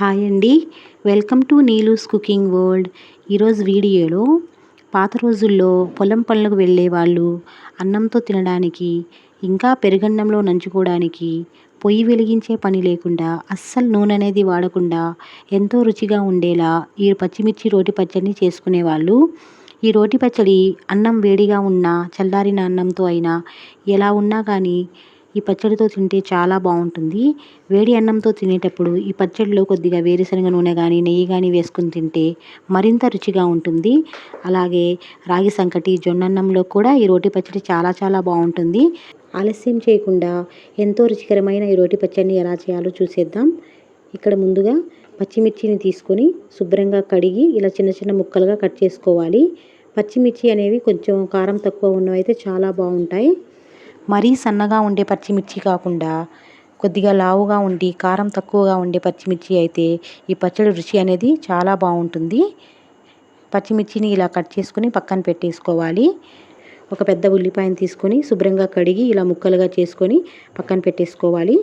Hi అండి. Welcome to Neelu's cooking world. ఈరోజు వీడియోలో పాత రోజుల్లో పొలం పనులకు వెళ్ళే వాళ్ళు అన్నంతో తినడానికి ఇంకా పెరుగన్నంలో నంచుకోవడానికి పొయ్యి వెలిగించే పని లేకుండా అస్సలు నూనె అనేది వాడకుండా ఎంతో రుచిగా ఉండేలా ఈ పచ్చిమిర్చి రోటి పచ్చడిని చేసుకునేవాళ్ళు ఈ రోటి పచ్చడి అన్నం వేడిగా ఉన్నా చల్లారిన అన్నంతో అయినా ఎలా ఉన్నా కానీ ఈ పచ్చడితో తింటే చాలా బాగుంటుంది. వేడి అన్నంతో తినేటప్పుడు ఈ పచ్చడిలో కొద్దిగా వేరుశనగ నూనె కానీ నెయ్యి కానీ వేసుకుని తింటే మరింత రుచిగా ఉంటుంది. అలాగే రాగి సంకటి జొన్నన్నంలో కూడా ఈ రోటి పచ్చడి చాలా చాలా బాగుంటుంది. ఆలస్యం చేయకుండా ఎంతో రుచికరమైన ఈ రోటి పచ్చడిని ఎలా చేయాలో చూసేద్దాం. ఇక్కడ ముందుగా పచ్చిమిర్చిని తీసుకొని శుభ్రంగా కడిగి ఇలా చిన్న చిన్న ముక్కలుగా కట్ చేసుకోవాలి. పచ్చిమిర్చి అనేవి కొంచెం కారం తక్కువ ఉన్నవైతే చాలా బాగుంటాయి. మరీ సన్నగా ఉండే పచ్చిమిర్చి కాకుండా కొద్దిగా లావుగా ఉండి కారం తక్కువగా ఉండే పచ్చిమిర్చి అయితే ఈ పచ్చడి రుచి అనేది చాలా బాగుంటుంది. పచ్చిమిర్చిని ఇలా కట్ చేసుకుని పక్కన పెట్టేసుకోవాలి. ఒక పెద్ద ఉల్లిపాయను తీసుకొని శుభ్రంగా కడిగి ఇలా ముక్కలుగా చేసుకొని పక్కన పెట్టేసుకోవాలి.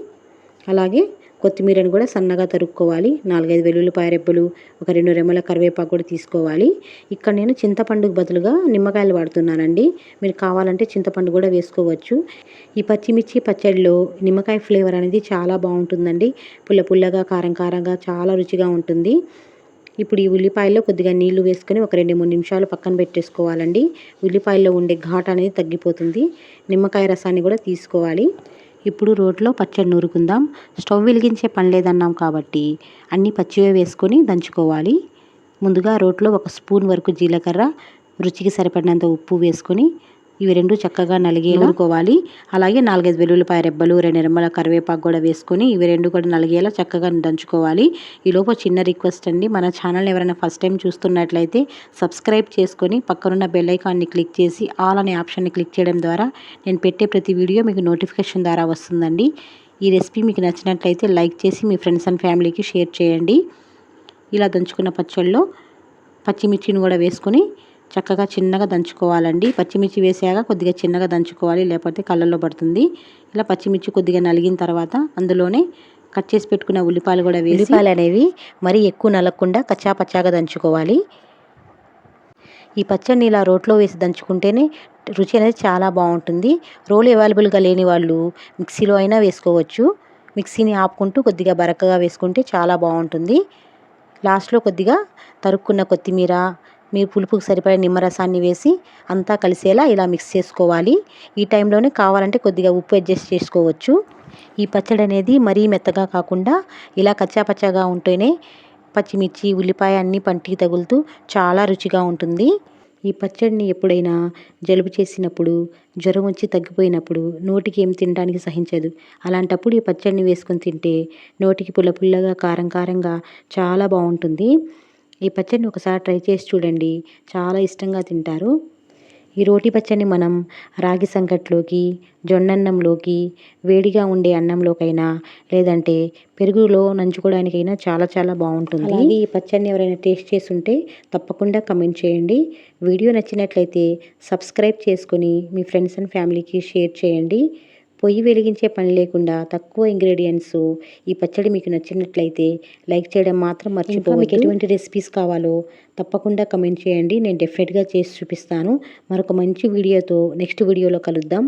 అలాగే కొత్తిమీరను కూడా సన్నగా తరుక్కోవాలి. నాలుగైదు వెల్లుల్లిపాయ రెబ్బలు ఒక రెండు రెమ్మల కరివేపాకు కూడా తీసుకోవాలి. ఇక్కడ నేను చింతపండుకు బదులుగా నిమ్మకాయలు వాడుతున్నానండి. మీరు కావాలంటే చింతపండు కూడా వేసుకోవచ్చు. ఈ పచ్చిమిర్చి పచ్చడిలో నిమ్మకాయ ఫ్లేవర్ అనేది చాలా బాగుంటుందండి. పుల్ల పుల్లగా కారం కారంగా చాలా రుచిగా ఉంటుంది. ఇప్పుడు ఈ ఉల్లిపాయల్లో కొద్దిగా నీళ్ళు వేసుకొని ఒక రెండు మూడు నిమిషాలు పక్కన పెట్టేసుకోవాలండి. ఉల్లిపాయల్లో ఉండే ఘాట్ అనేది తగ్గిపోతుంది. నిమ్మకాయ రసాన్ని కూడా తీసుకోవాలి. ఇప్పుడు రోట్లో పచ్చడి నూరుకుందాం. స్టవ్ వెలిగించే పని లేదన్నాం కాబట్టి అన్నీ పచ్చివే వేసుకొని దంచుకోవాలి. ముందుగా రోట్లో ఒక స్పూన్ వరకు జీలకర్ర రుచికి సరిపడినంత ఉప్పు వేసుకొని ఇవి రెండు చక్కగా నలిగే నూరుకోవాలి అలాగే నాలుగైదు వెల్లుల్లిపాయ రెబ్బలు రెండు రెమ్మల కరివేపాకు కూడా వేసుకొని ఇవి రెండు కూడా నలిగేలా చక్కగా దంచుకోవాలి. ఈ లోపు చిన్న రిక్వెస్ట్ అండి మన ఛానల్ ఎవరైనా ఫస్ట్ టైం చూస్తున్నట్లయితే సబ్స్క్రైబ్ చేసుకొని పక్కనున్న బెల్ ఐకాన్ని క్లిక్ చేసి ఆల్ అనే ఆప్షన్ని క్లిక్ చేయడం ద్వారా నేను పెట్టే ప్రతి వీడియో మీకు నోటిఫికేషన్ ద్వారా వస్తుందండి. ఈ రెసిపీ మీకు నచ్చినట్లయితే లైక్ చేసి మీ ఫ్రెండ్స్ అండ్ ఫ్యామిలీకి షేర్ చేయండి. ఇలా దంచుకున్న పచ్చళ్ళలో పచ్చిమిర్చిని కూడా వేసుకొని చక్కగా చిన్నగా దంచుకోవాలండి. పచ్చిమిర్చి వేసాక కొద్దిగా చిన్నగా దంచుకోవాలి లేకపోతే కళ్ళల్లో పడుతుంది. ఇలా పచ్చిమిర్చి కొద్దిగా నలిగిన తర్వాత అందులోనే కట్ చేసి పెట్టుకున్న ఉల్లిపాయలు కూడా వేసి ఉల్లిపాయలు అనేవి మరీ ఎక్కువ నలగకుండా కచ్చా పచ్చాగా దంచుకోవాలి. ఈ పచ్చడిని ఇలా రోట్లో వేసి దంచుకుంటేనే రుచి అనేది చాలా బాగుంటుంది. రోలు అవైలబుల్గా లేని వాళ్ళు మిక్సీలో అయినా వేసుకోవచ్చు. మిక్సీని ఆపుకుంటూ కొద్దిగా బరకగా వేసుకుంటే చాలా బాగుంటుంది. లాస్ట్లో కొద్దిగా తరుక్కున్న కొత్తిమీర మీరు పులుపుకి సరిపడే నిమ్మరసాన్ని వేసి అంతా కలిసేలా ఇలా మిక్స్ చేసుకోవాలి. ఈ టైంలోనే కావాలంటే కొద్దిగా ఉప్పు అడ్జస్ట్ చేసుకోవచ్చు. ఈ పచ్చడి అనేది మరీ మెత్తగా కాకుండా ఇలా కచ్చాపచ్చాగా ఉంటేనే పచ్చిమిర్చి ఉల్లిపాయ అన్నీ పంటికి తగులుతూ చాలా రుచిగా ఉంటుంది. ఈ పచ్చడిని ఎప్పుడైనా జలుబు చేసినప్పుడు జ్వరం వచ్చి తగ్గిపోయినప్పుడు నోటికి ఏం తినడానికి సహించదు. అలాంటప్పుడు ఈ పచ్చడిని వేసుకొని తింటే నోటికి పుల్ల పుల్లగా కారం కారంగా చాలా బాగుంటుంది. ఈ పచ్చడిని ఒకసారి ట్రై చేసి చూడండి. చాలా ఇష్టంగా తింటారు. ఈ రోటి పచ్చడిని మనం రాగి సంకట్లోకి జొన్నన్నంలోకి వేడిగా ఉండే అన్నంలోకైనా లేదంటే పెరుగులో నంచుకోవడానికైనా చాలా చాలా బాగుంటుంది. అలాగే ఈ పచ్చడిని ఎవరైనా టేస్ట్ చేసి ఉంటే తప్పకుండా కమెంట్ చేయండి. వీడియో నచ్చినట్లయితే సబ్స్క్రైబ్ చేసుకొని మీ ఫ్రెండ్స్ అండ్ ఫ్యామిలీకి షేర్ చేయండి. పొయ్యి వెలిగించే పని లేకుండా తక్కువ ఇంగ్రీడియంట్స్ ఈ పచ్చడి మీకు నచ్చినట్లయితే లైక్ చేయడం మాత్రం మర్చిపోవద్దు. మీకు ఎటువంటి రెసిపీస్ కావాలో తప్పకుండా కమెంట్ చేయండి. నేను డెఫినెట్గా చేసి చూపిస్తాను. మరొక మంచి వీడియోతో నెక్స్ట్ వీడియోలో కలుద్దాం.